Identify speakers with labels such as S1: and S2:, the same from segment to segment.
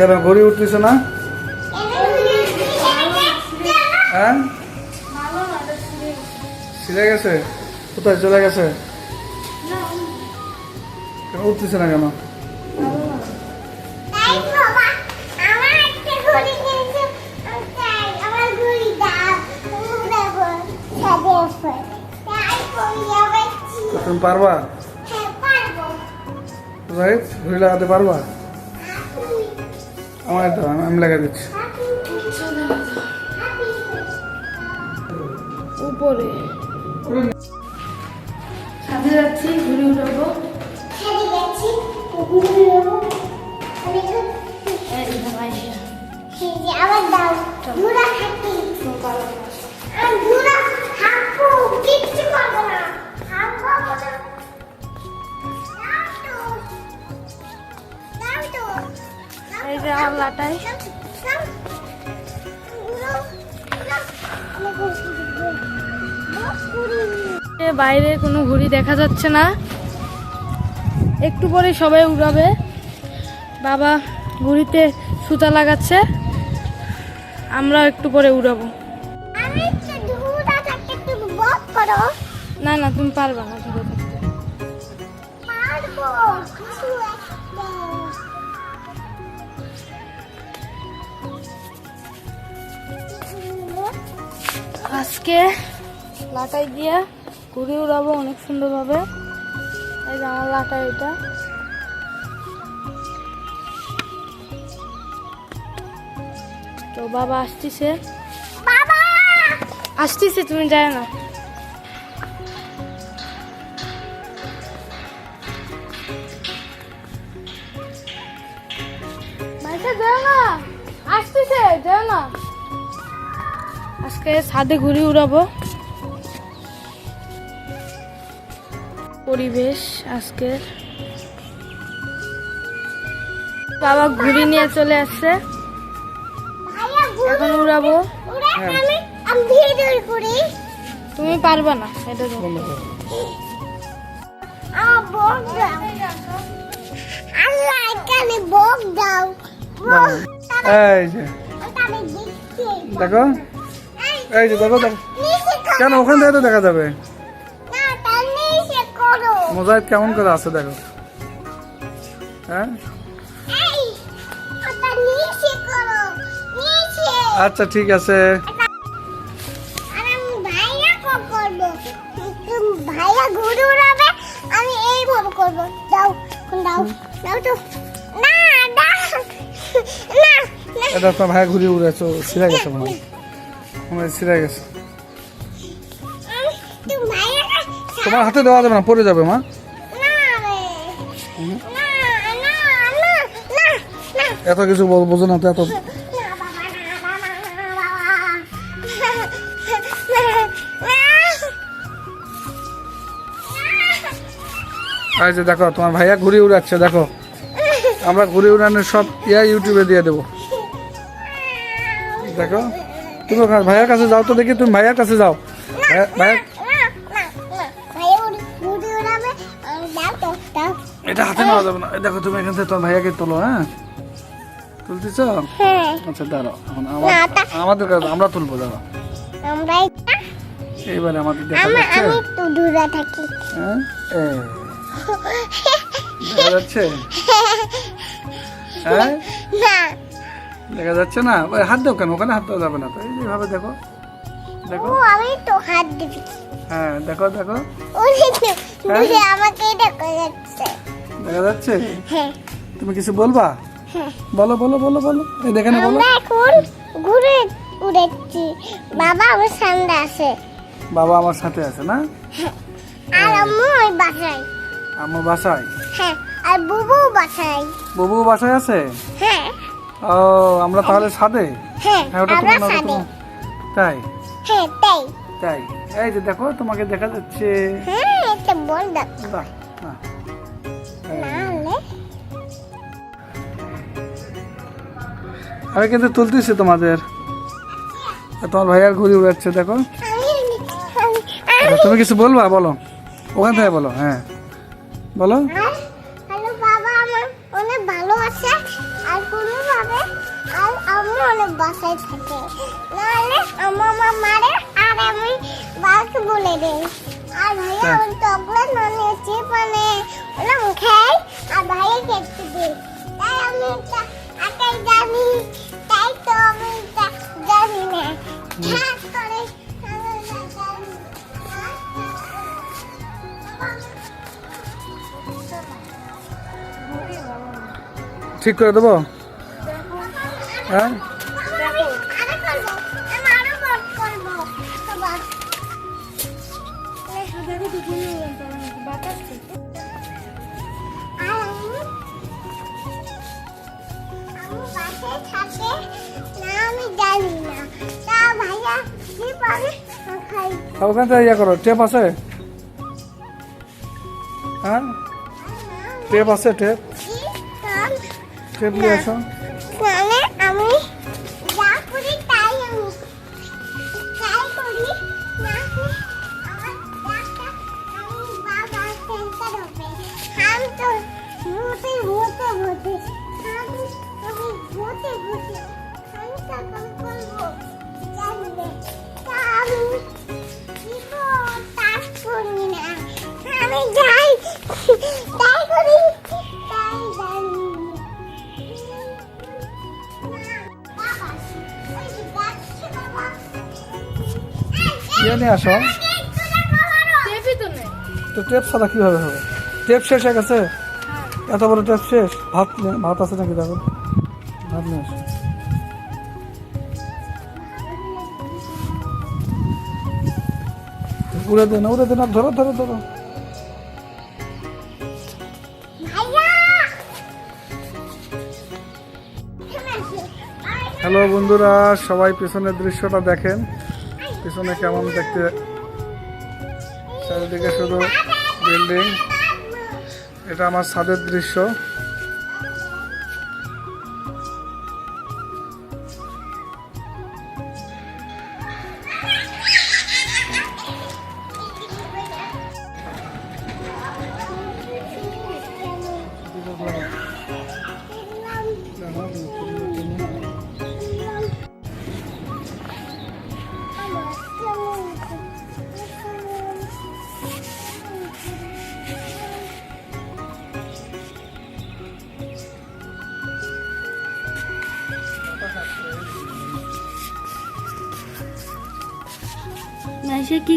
S1: কেন ঘড়ি উঠতেছে না? হ্যাঁ? ছিঁড়ে গেছে? কোথায় চলে গেছে? উঠতেছে না কেন? তুমি পারবা? রাইট ঘড়ি লাগাতে পারবা? আমার তো আমি লাগা লাগাই দিচ্ছি।
S2: উপরে। সাথে যাচ্ছি ঘুরে উঠাবো।
S3: আবার দাও।
S2: বাইরে কোনো ঘুড়ি দেখা যাচ্ছে না। একটু পরে সবাই উড়াবে। বাবা ঘুড়িতে সুতা লাগাচ্ছে। আমরা একটু পরে উড়াবো। না না তুমি পারবা না ধরে থাকতে
S3: পারব
S2: আজকে লাটাই দিয়ে ঘুড়ি উড়াবো অনেক সুন্দরভাবে এই যে আমার লাটাই এটা। তো বাবা আসতেছে। আসতেছে তুমি যায় না। আসতেছে না। আজকে ছাদে ঘুরে উড়াবো। পরিবেশ আজকে বাবা ঘুড়ি নিয়ে চলে আসছে। এখন উড়াবো।
S3: উড়ে
S1: হ্যাঁ।
S2: তুমি পারবা না এটা
S1: দেখো।
S3: এই,
S1: যে দেখো দেখো। কেন ওখান থেকে তো দেখা যাবে। মোজাইক কেমন করে আছে দেখো। হ্যাঁ? আচ্ছা ঠিক আছে।
S3: করব। তুমি ভাইয়া ঘুরে উড়াবে আমি এইভাবে করব। দাও দাও দাও তো। না না না
S1: এটা তোমার ভাই ঘুরে উড়েছো ছিঁড়ে গেছে মনে হয় ছিঁড়ে গেছে। তোমার হাতে দেওয়া যাবে না, পড়ে যাবে, মা। এত কিছু বোঝো না তো, এত। এই যে দেখো, তোমার ভাইয়া ঘুরে উড়াচ্ছে, দেখো। আমরা ঘুরে উড়ানোর সব ইয়া ইউটিউবে দিয়ে দেবো। দেখো, তুমি ভাইয়ার কাছে যাও তো দেখি, তুমি ভাইয়ার কাছে যাও। ভাইয়া- এটা হাতে নেওয়া যাবে না। দেখো তুমি এখান থেকে তোমার ভাইয়াকে তোলো হ্যাঁ? তুলতেছ? আচ্ছা দাঁড়াও এখন আমাদের কাছে আমরা তুলবো দাঁড়াও। এইবারে আমাদের দেখা যাচ্ছে।
S3: আমি একটু দূরে থাকি।
S1: হ্যাঁ? দেখা যাচ্ছে? হ্যাঁ?
S3: না।
S1: দেখা যাচ্ছে না? ওই হাত দাও কেন? ওখানে হাত দেওয়া যাবে না তো। এই যে এভাবে দেখো। দেখো।
S3: আমি তো হাত দিবি।
S1: হ্যাঁ দেখো দেখো।
S3: দূরে আমাকে দেখা যাচ্ছে।
S1: দেখা যাচ্ছে?
S3: হ্যাঁ।
S1: তুমি কিছু বলবা?
S3: হ্যাঁ।
S1: বলো বলো বলো বলো। এই দেখে না বলো।
S3: আমরা এখন ঘুরে উড়েছি। বাবা আমার সামনে আছে।
S1: বাবা আমার সাথে আছে না?
S3: আর আম্মু ওই বাসায়।
S1: আমার বাসায়?
S3: হ্যাঁ। আর বুবু বাসায়।
S1: বাবু বাসায় আছে?
S3: হ্যাঁ।
S1: ও আমরা তাহলে সাদে?
S3: হ্যাঁ
S1: হ্যাঁ ওটা
S3: আমরা
S1: তোমার তাই?
S3: হ্যাঁ তাই।
S1: তাই। এই যে দেখো তোমাকে দেখা যাচ্ছে।
S3: হ্যাঁ এটা বল দাও।
S1: আমি কিন্তু তুলতেছি তোমাদের। তোমার ভাইয়ার ঘুরি উড়াচ্ছে দেখো।
S3: আমি আমি- আমি
S1: তুমি কিছু বলবা? বলো। ওখান থেকে বলো হ্যাঁ। বলো।
S3: আর হ্যালো বাবা আমার অনেক ভালো আছে। আর কোনোভাবে অনেক বাসায় থাকে। নাহলে আমার মা মারে আর আমি বাস বলে দেই। আর ভাইয়া
S1: হ্যাঁ।
S3: চকলেট মানে চিপ মানে খাই আর ভাইয়া খেতে দিই। তাই আমি এটা একাই জানি তাই তো আমি জানি না। হ্যাঁ করে।
S1: ঠিক করে দেবো? হ্যাঁ?
S3: বাসায় থাকে না আমি জানি না তা ভাইয়া কি পাবে খাই
S1: ওখান থেকে ইয়া করো টেপ আছে হ্যাঁ টেপ আছে টেপ টেপ নিয়ে আসো। ইয়ে নিয়ে আসো।
S2: তো
S1: টেপ ছাড়া কীভাবে হবে? টেপ শেষ হয়ে গেছে? এত বড় টেপ শেষ? ভাত ভাত আছে নাকি দেখো? ভাত নিয়ে আসো। উড়ে দেন উড়ে দেন আর ধরো ধরো ধরো। হ্যালো বন্ধুরা সবাই পিছনের দৃশ্যটা দেখেন। পিছনে কেমন দেখতে? চারিদিকে শুধু বিল্ডিং এটা আমার ছাদের দৃশ্য।
S2: সাইডে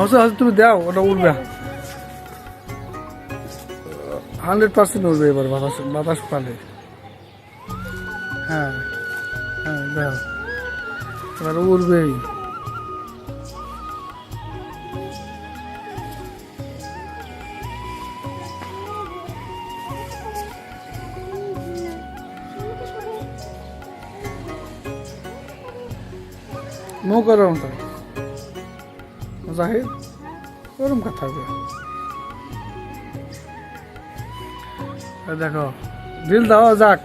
S1: হচ্ছে হচ্ছে তুমি দাও, ওটা উঠবে হান্ড্রেড পার্সেন্ট উঠবে এবার বাতাস বাতাস পালে। হ্যাঁ হ্যাঁ দাও। এবার উঠবেই মুখ ওরম তো জাহিদ ওরম কথা দেখো দিল দাও যাক।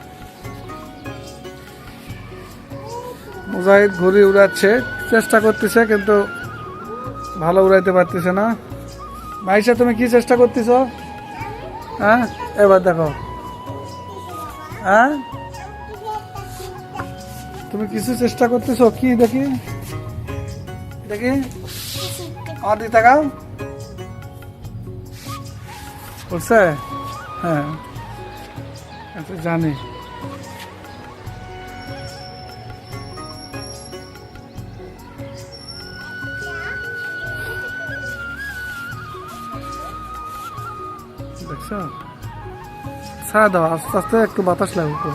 S1: মুজাহিদ ঘুরি উড়াচ্ছে, চেষ্টা করতেছে, কিন্তু ভালো উড়াইতে পারতেছে না। মাইশা, তুমি কি চেষ্টা করতেছ? হ্যাঁ? এবার দেখো। হ্যাঁ? তুমি কিছু চেষ্টা করতেছো? কি দেখি? দেখি। আমার দিকে তাকাও হ্যাঁ। জানি। দেখছ? ছাড়া দাও আস্তে আস্তে একটু বাতাস লাগছে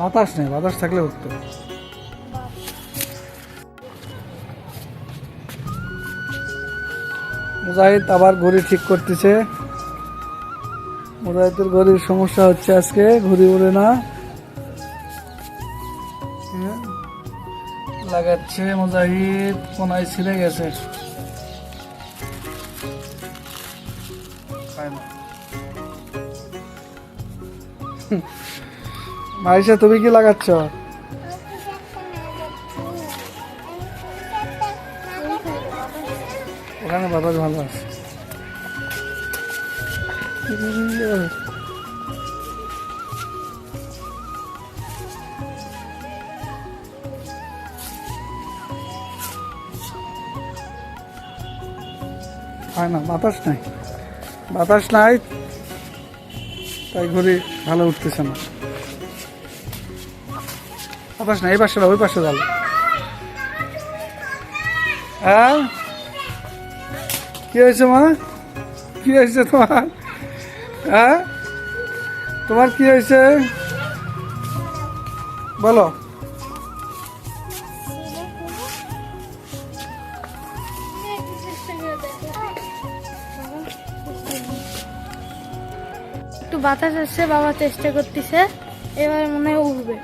S1: বাতাস নেই বাতাস থাকলে উঠতো। মুজাহিদ আবার ঘড়ি ঠিক করতেছে। মুজাহিদের ঘড়ির সমস্যা হচ্ছে আজকে ঘড়ি উড়ে না। হ্যাঁ, লাগাচ্ছে মুজাহিদ কোনায় ছিঁড়ে গেছে। মাইশা তুমি কি লাগাচ্ছ? বাতাস ভালো আছে। হয় না, বাতাস নাই। বাতাস নাই, তাই ঘড়ি ভালো উঠতেছে না। বাতাস নাই, এই পাশে ওই পাশে ভালো হ্যাঁ? কি হয়েছে মা? কি হয়েছে তোমার? হ্যাঁ? তোমার কি হয়েছে? বলো।
S2: একটু বাতাস আসছে, বাবা চেষ্টা করতেছে, এবার মনে হয় উঠবে।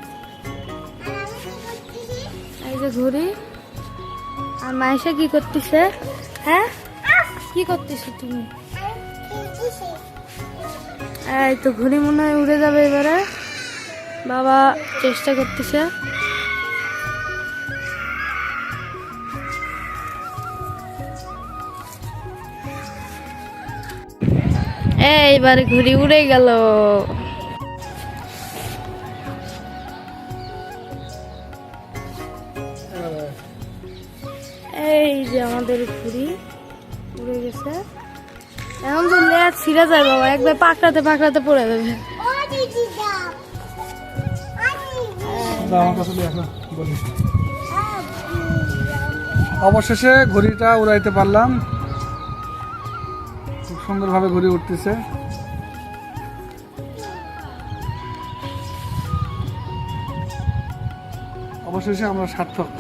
S2: এই যে ঘুরি আর মাইশা কি করতেছে? হ্যাঁ? কি করতেছো তুমি? এই তো ঘুড়ি মনে হয় উড়ে যাবে এবারে। বাবা চেষ্টা করতেছে। এইবার ঘুড়ি উড়ে গেল। এই যে আমাদের ঘুড়ি। উড়ে গেছে। এখন তো লেয়ার ছিঁড়ে যায় বাবা, একবার পাকড়াতে পাকড়াতে পড়ে যাবে।
S1: অবশেষে ঘড়িটা উড়াইতে পারলাম। খুব সুন্দরভাবে ঘড়ি উঠতেছে। অবশেষে আমরা সার্থক।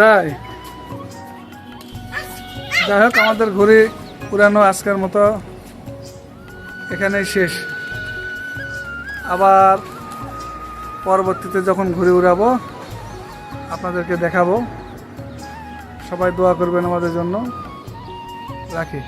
S1: তাই? যাই হোক, আমাদের ঘুরে পুরানো আজকের মতো এখানেই শেষ। আবার পরবর্তীতে যখন ঘুরে উড়াবো, আপনাদেরকে দেখাবো। সবাই দোয়া করবেন আমাদের জন্য। রাখি।